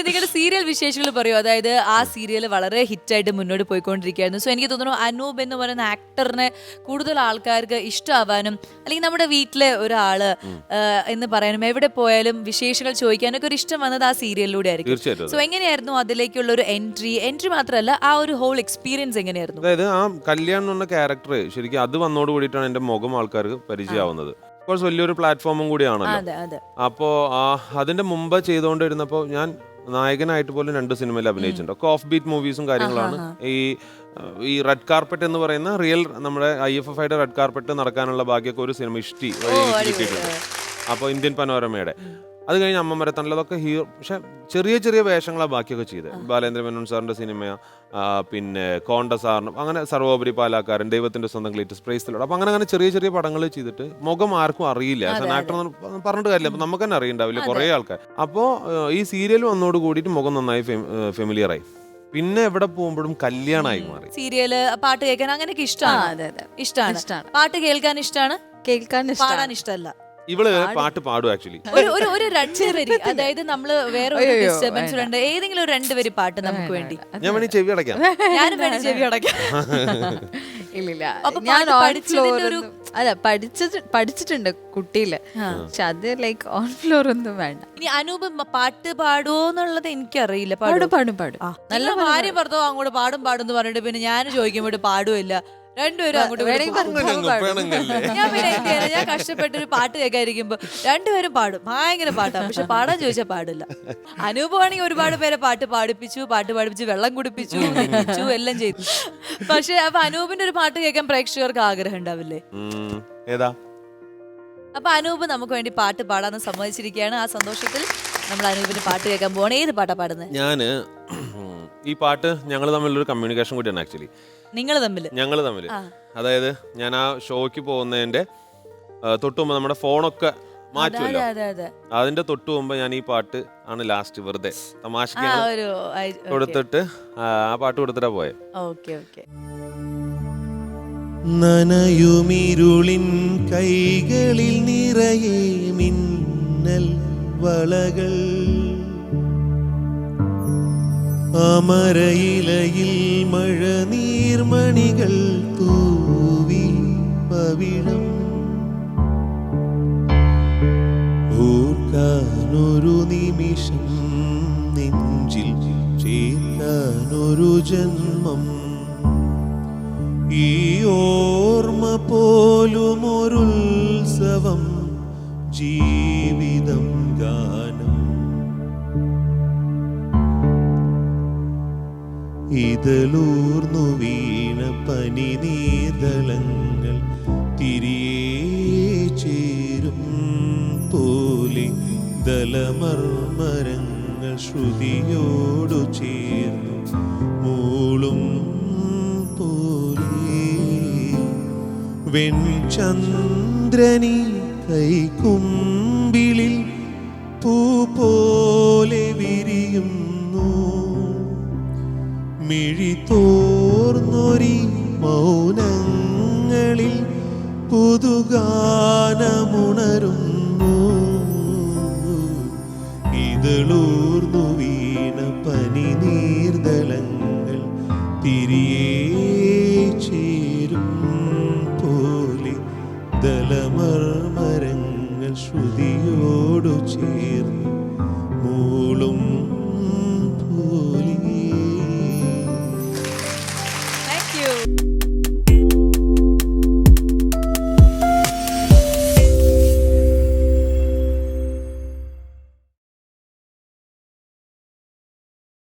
പിന്നെ നിങ്ങളുടെ സീരിയൽ വിശേഷങ്ങൾ പറയൂ. അതായത് ആ സീരിയൽ വളരെ ഹിറ്റായിട്ട് മുന്നോട്ട് പോയിക്കൊണ്ടിരിക്കുകയായിരുന്നു. സോ എനിക്ക് തോന്നുന്നു അനൂപ് എന്ന് പറയുന്ന ആക്ടറിനെ കൂടുതൽ ആൾക്കാർക്ക് ഇഷ്ടമാവാനും അല്ലെങ്കിൽ നമ്മുടെ വീട്ടിലെ ഒരാൾ എന്ന് പറയാനും എവിടെ പോയാലും വിശേഷങ്ങൾ ചോദിക്കാനൊക്കെ ഒരു ഇഷ്ടം വന്നത് ആ സീരിയലിലൂടെ ആയിരിക്കും. സോ എങ്ങനെയായിരുന്നു അതിലേക്കുള്ള ഒരു എൻട്രി? എൻട്രി മാത്രമല്ല ആ ഒരു ഹോൾ എക്സ്പീരിയൻസ് എങ്ങനെയായിരുന്നു? അതായത് ആ കല്യാൺ എന്ന ക്യാരക്ടർ ശരിക്കും അത് വന്നോട് കൂടിയിട്ടാണ് എന്റെ മുഖം ആൾക്കാർക്ക് പരിചയമാവുന്നത്. കോഴ്സ് വലിയൊരു പ്ലാറ്റ്ഫോമും കൂടിയാണല്ലോ. അപ്പോ അതിന്റെ മുമ്പ് ചെയ്തുകൊണ്ടിരുന്നപ്പോ ഞാൻ നായകനായിട്ട് പോലും രണ്ട് സിനിമയിൽ അഭിനയിച്ചിട്ടുണ്ട്. ഒക്കെ ഓഫ് ബീറ്റ് മൂവീസും കാര്യങ്ങളാണ്. ഈ ഈ റെഡ് കാർപ്പറ്റ് എന്ന് പറയുന്ന റിയൽ നമ്മുടെ ഐ എഫ് എഫ് ഐയുടെ റെഡ് കാർപ്പറ്റ് നടക്കാനുള്ള ഭാഗ്യമൊക്കെ ഒരു സിനിമ ഇഷ്ടി വഴി കിട്ടിയിട്ടുണ്ട്. അപ്പോൾ ഇന്ത്യൻ പനോരമയുടെ. അത് കഴിഞ്ഞ് അമ്മ മരത്തണൽ അതൊക്കെ ഹീറോ പക്ഷെ ചെറിയ ചെറിയ വേഷങ്ങളാണ് ബാക്കിയൊക്കെ ചെയ്തത് ബാലേന്ദ്ര മേനോൻ സാറിന്റെ സിനിമ പിന്നെ കോണ്ട സാറിനും അങ്ങനെ സർവോപരി പാലാക്കാരൻ ദൈവത്തിന്റെ സ്വന്തം ഗ്ലേറ്റസ്റ്റ് പ്രൈസിലോട് അപ്പം അങ്ങനെ അങ്ങനെ ചെറിയ ചെറിയ പടങ്ങൾ ചെയ്തിട്ട് മുഖം ആർക്കും അറിയില്ല. ആക്ടർ പറഞ്ഞിട്ട് കാര്യമില്ല. അപ്പം നമുക്ക് തന്നെ അറിയണ്ടാവില്ല കുറേ ആൾക്കാർ അപ്പോൾ ഈ സീരിയൽ വന്നോട് കൂടിയിട്ട് മുഖം നന്നായി ഫെമിലിയറായി. പിന്നെ എവിടെ പോകുമ്പോഴും കല്യാണമായി മാറി. സീരിയൽ പാട്ട് കേൾക്കാൻ അങ്ങനെയൊക്കെ ഇഷ്ടമാണ് അതെ അതെ. ഇഷ്ടമാണ് പാട്ട് കേൾക്കാൻ ഇഷ്ടമാണ് കേൾക്കാൻ പാടാൻ ഇഷ്ടമല്ല. ഇവൾ പാട്ട് പാടും ആക്ച്വലി ഒരു ഒരു ഒരു രണ്ട് വരി അതായത് നമ്മൾ വേറെ ഒരു അയ്യോ, ഡിസ്റ്റർബൻസ് ഉണ്ട്. ഏതെങ്കിലും ഒരു രണ്ട് വരി പാട്ട് നമുക്ക് വേണ്ടി ഞാൻ വേണി ചെവി അടയ്ക്കാം. ഞാനും വേണ്ടി. ചെവി അടയ്ക്കാം. ഇല്ലില്ല. അപ്പൊ ഞാൻ പാട്ട് ഓൺ പഠിച്ചതിന്റെ ഫ്ലോർ ഒരു- അല്ല പഠിച്ചത് പഠിച്ചിട്ടുണ്ട് കുട്ടിയിൽ. പക്ഷെ അത് ലൈക്ക് ഓൺ ഫ്ലോർ ഒന്നും വേണ്ട. ഇനി അനൂപ് മ- പാട്ട് പാടുമോ എന്നുള്ളത് എനിക്കറിയില്ല. പാടും പാടും പാടും. നല്ല ഭാര്യ ഭർത്താവ് അങ്ങോട്ട് പാടും പാടും എന്ന് പറഞ്ഞിട്ട് പിന്നെ ഞാൻ ചോദിക്കുമ്പോൾ പാടുമില്ല രണ്ടുപേരും അങ്ങോട്ട്? ഞാൻ പിന്നെ എന്ത് ചെയ്യാനാ? ഞാൻ കഷ്ടപ്പെട്ട് ഒരു പാട്ട് കേൾക്കാതിരിക്കുമ്പോ രണ്ടുപേരും പാടും. ഭയങ്കര പാട്ടാണ് പക്ഷെ പാടാൻ ചോദിച്ചാൽ പാടില്ല. അനൂപമാണെങ്കിൽ ഒരുപാട് പേരെ പാട്ട് പാടിപ്പിച്ചു പാട്ട് പാടിപ്പിച്ചു വെള്ളം കുടിപ്പിച്ചു കുടിപ്പിച്ചു എല്ലാം ചെയ്തു. പക്ഷെ അപ്പൊ അനൂപിന്റെ ഒരു പാട്ട് കേൾക്കാൻ പ്രേക്ഷകർക്ക് ആഗ്രഹം ഉണ്ടാവില്ലേ? ഏതാ? അപ്പൊ അനൂപ് നമുക്ക് വേണ്ടി പാട്ട് പാടാന്ന് സമ്മതിച്ചിരിക്കുകയാണ്. ആ സന്തോഷത്തിൽ നമ്മൾ അനൂപിന് പാട്ട് കേൾക്കാൻ പോകണം ഏത് പാട്ടാ പാടുന്നത് ഞാൻ ഈ പാട്ട് ഞങ്ങൾ തമ്മിലൊരു കമ്മ്യൂണിക്കേഷൻ കൂടിയാണ് ആക്ച്വലി നിങ്ങൾ തമ്മിൽ ഞങ്ങൾ തമ്മിൽ അതായത് ഞാൻ ആ ഷോയ്ക്ക് പോകുന്നതിന്റെ ആ, തൊട്ട് മുമ്പ് നമ്മുടെ ഫോണൊക്കെ മാറ്റുമല്ലോ? അതെ അതെ അതിന്റെ തൊട്ട് മുമ്പ് ഞാൻ ഈ പാട്ട് ആണ് ലാസ്റ്റ് വെറുതെ. തമാശക്ക് ഒരു കൊടുത്തിട്ട് ആ പാട്ട് കൊടുത്തിട്ടാ പോയെ. Okay okay. നനയുമിരുളിൻ കൈകളിൽ നിറയെ മിന്നൽ വളകൾ. അമരയിലയിൽ മഴ നീർമണികൾ തൂവി പവിഴം. ഓർക്കാനൊരു നിമിഷം നെഞ്ചിൽ ചേർക്കാനൊരു ജന്മം. ഈ ഓർമ്മ പോലും ഒരുത്സവം ജീവിതം ഗാനം ഇതലൂർന്നു വീണ പനി നീതളങ്ങൾ തിരിയേ ചേരും പോലെ ദലമർമരങ്ങൾ ശ്രുതിയോടു ചേർന്നു മൂളും പോലെ വെൺചന്ദ്രനി കൈകുമ്പിളിൽ പൂ പോലെ വിരിയുന്നു. മിഴിത്തോർന്നൊരി മൗനങ്ങളിൽ പുതുഗാനമുണരുന്നു. ഇതളൂർന്നു വീണ പനി നീർദളങ്ങൾ തിരിയേ ചേരും പോലെ ദലമർമരങ്ങൾ ശ്രുതി